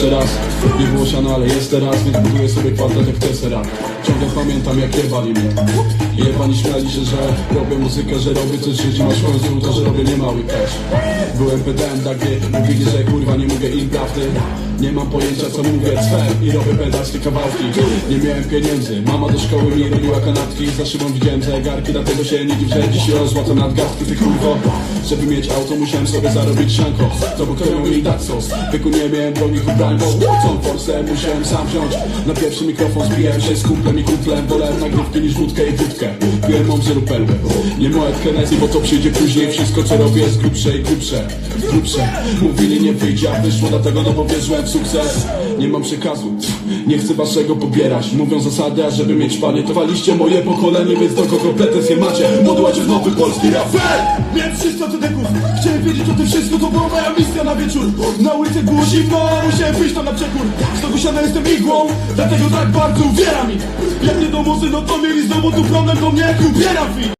jeszcze raz. Nie było siano, ale jest teraz Więc buduję sobie kwadrat jak Tessera. Ciągle pamiętam jak jebali mnie. Jebani śmiali się, że robię muzykę Że robię coś w życiu, masz końcu to, że robię niemały cash. Byłem pedałem, tak wie Mówili, że kurwa nie mówię im prawdy. Nie mam pojęcia co mówię, cwer i robię pedalskie kawałki. Nie miałem pieniędzy, mama do szkoły mi robiła kanapki. Za szybą widziałem zegarki, dlatego się nie dziw, dziś rozłacam nadgarstki Ty kurwo, żeby mieć auto musiałem sobie zarobić sianko. To bo mi dać sos, wieku nie miałem drogich ubrań Bo chcą forsę musiałem sam wziąć. Na pierwszy mikrofon zbijałem się z kumplem i kumplem Wolałem nagrywki niż wódkę i wódkę Piłem mądrze lub perłę Nie moje Hennessy, bo to przyjdzie później. Wszystko co robię jest grubsze i grubsze. Grubsze, mówili nie wyjdzie, a wyszło dlatego no bo wierzyłem w sukces. Nie mam przekazu, nie chcę waszego pobierać. Mówią zasady, a żeby mieć panie To waliście moje pokolenie, więc do kogo pretensje macie? Modłacie w nowy polski rap Miałem 300 deków Chciałem wiedzieć o tym wszystko, to była moja misja na wieczór. Na ulicy było zimno, musiałem wyjść tam na przekór. Znowu siana jestem igłą, dlatego tak bardzo uwiera mi. Jak nie do mocy, no to mieli znowu tu problem do mnie jak ubiera fi